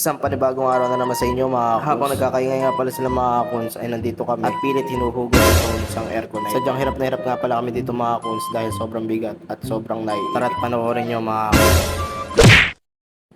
Isang panibagong araw na naman sa inyo mga kuns. Habang nagkakaingay nga pala sila mga kuns ay nandito kami at pilit hinuhugot itong isang aircon na. Sadyang hirap na hirap nga pala kami dito mga kuns dahil sobrang bigat at sobrang nai. Tara't panoorin nyo mga kuns.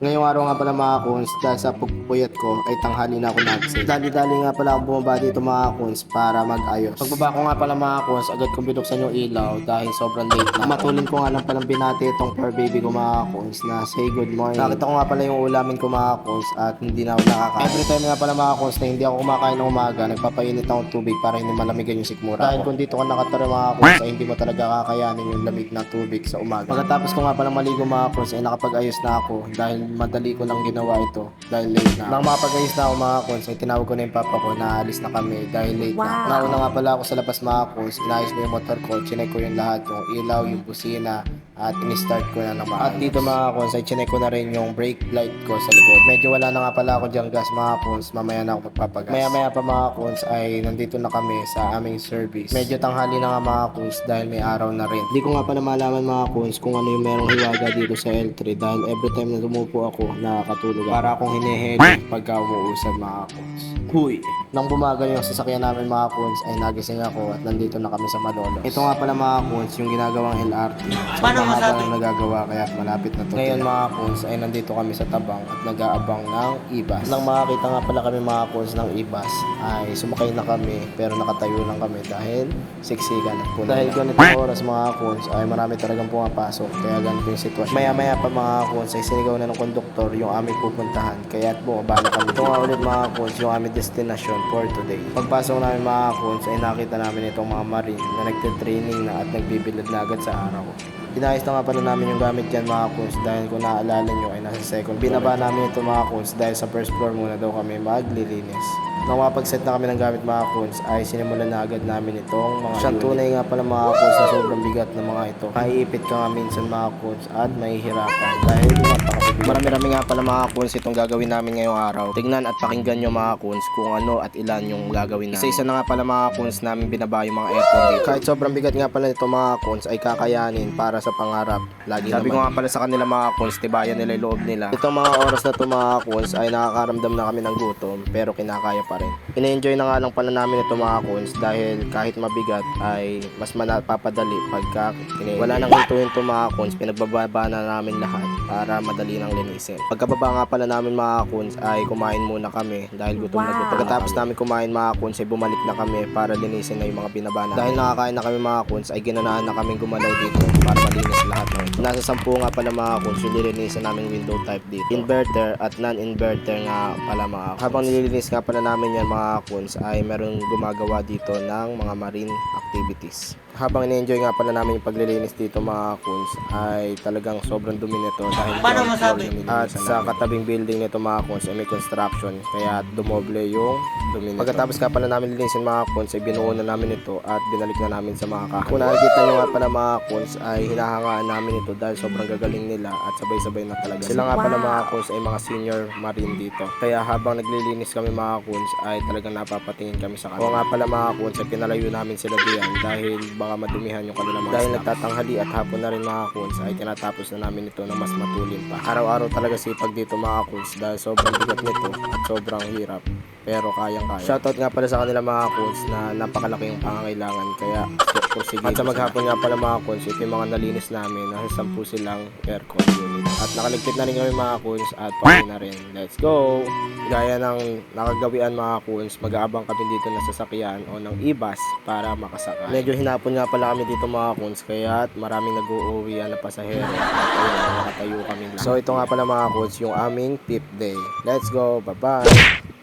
Ngayong araw nga pala mga kuns, dahil sa pagpupuyat ko ay tanghali na ako nagsig. Dali-dali nga pala ako bumaba dito mga kuns para mag-ayos. Pagbaba ko nga pala mga kuns, agad kong binuksan yung ilaw dahil sobrang late na. Matulin ko nga lang palang binati itong fur baby ko mga kuns na say good morning. Nakita ko nga pala yung ulamin ko mga kuns at hindi na ako nakakain. Every time nga pala mga kuns na hindi ako kumakain ng umaga, nagpapainit ako ng tubig para hindi malamigan yung sikmura. Dahil kung dito ka nakatara mga kuns ay hindi mo talaga kakayanin yung lamig ng tubig sa umaga. Pagkatapos ko nga pala maligo mga kuns ay nakapag-ayos na ako dahil madali ko lang ginawa ito dahil late na. Nang mapag-ayos na ako mga kuns ay tinawag ko na yung papa ko na alis na kami dahil late na. Wow. Nauna nga pala ako sa labas mga kuns, inayos ko yung motor ko, chinek ko yung lahat, yung ilaw, yung busina, at in-start ko na naman. At dito mga kuns ay chinek ko na rin yung brake light ko sa likod. Medyo wala na nga pala ako diyang gas mga kuns, mamaya na ako magpapagas. Maya maya pa mga kuns ay nandito na kami sa aming service. Medyo tanghali na nga mga kuns dahil may araw na rin. Di ko nga pala malaman mga kuns kung ano yung merong hiwaga dito sa L3 dahil every time na tumupo ako nakakatulog para akong hinihedi pagka umuusad mga kuns. Huy! Nang bumagal yung sasakyan namin mga kuns ay nagising ako at nandito na kami sa Malolos. Ito nga pala mga kuns yung ginagawang LRT. So, Paano mahaba masabi? ang nagagawa kaya malapit na to. Ngayon mga kuns ay nandito kami sa tabang at nag-aabang ng ibas. Nang makakita nga pala kami mga kuns ng ibas ay sumakay na kami pero nakatayo lang kami dahil siksikan at puno. Dahil ganito oras mga kuns ay marami talagang pumapasok kaya ganito yung sitwasyon. Maya maya pa mga kuns ay sinigaw na ng konduktor yung aming pupuntahan kaya at bumaba na kami. Ito nga ulit mga kuns yung aming destination for today. Pagpasok namin mga kuns ay nakita namin itong mga marine na nagte-training na at nagbibilad na agad sa araw. Inayos na nga pala namin yung gamit dyan mga kuns dahil kung naaalala nyo ay nasa second floor. Binaba namin ito mga kuns dahil sa first floor muna daw kami maglilinis. Nang mapag-set na kami ng gamit mga kuns ay sinimulan na agad namin itong mga Siyang tunay nga pala mga kuns na sobrang bigat ng mga ito. Maiipit ka nga minsan mga kuns at mahihirapan dahil napakabigat. Marami-rami nga pala mga kuns itong gagawin namin ngayong araw. Tignan at pakinggan nyo mga kuns kung ano at ilan yung gagawin namin. Isa-isa na nga pala mga kuns namin binaba yung mga aircon dito. Kahit sobrang bigat nga pala ito mga kuns ay kakayanin para sa pangarap. Lagi Sabi ko nga pala sa kanila mga kuns, tibayan nila yung loob nila. Itong mga oras na ito mga kuns ay nakakaramdam na kami ng gutom pero kinakaya pa rin. Ina-enjoy na nga lang pala namin ito mga kuns dahil kahit mabigat ay mas manapapadali pagka kini- wala nang hinto-hinto mga kuns, pinagbababa na namin lahat para madali nang linisin. Pagkababa nga pala namin mga kuns ay kumain muna kami dahil gutom na Wow. gutom. Pagkatapos namin kumain mga kuns ay bumalik na kami para linisin na yung mga binaba namin. Dahil nakakain na kami mga kuns ay ginanaan na kaming gumalaw dito para malinis lahat ng ito. Nasa sampu nga pala mga kuns yung nilinisan namin window type dito. Inverter at non-inverter nga pala mga kuns. Habang nililinis nga pala namin yan mga kuns ay meron gumagawa dito ng mga marine activities. Habang in-enjoy nga pala namin yung paglilinis dito mga kuns ay talagang sobrang dumi nito dahil Paano masabi? At sa katabing building nito mga kuns ay may construction kaya dumoble yung dumi nito. Pagkatapos nga pala namin linisin mga kuns ay binuo na namin ito at binalik na namin sa mga kahoy. Kung nakikita nyo nga pala mga kuns ay hinahangaan namin ito dahil sobrang gagaling nila at sabay-sabay na talaga. Sila nga pala mga kuns ay mga senior marine dito. Kaya habang naglilinis kami mga kuns ay talagang napapatingin kami sa kanila. O nga pala mga kuns ay pinalayo namin sila diyan dahil baka madumihan yung kanilang mga Dahil nagtatanghali at hapon na rin mga kuns ay tinatapos na namin ito na mas matulin pa. Araw-araw talaga sipag dito mga kuns dahil sobrang bigat nito at sobrang hirap pero kayang-kaya. Shoutout nga pala sa kanila mga coach na napakalaki yung pangangailangan kaya pursige. At sa maghapon nga pala mga coach, ito yung mga nalinis namin. Nasa sampu silang aircon unit. At nakaligpit na rin kami mga coach at pauwi na rin. Let's go! Gaya ng nakagawian mga coach, mag-aabang kami dito ng sasakyan o ng ibas para makasakay. Medyo hinapon nga pala kami dito mga coach kaya maraming nag-uuwian na pasahero. At ayun, nakatayo kami lang. So ito nga pala mga coach, yung aming fifth day. Let's go! Bye-bye!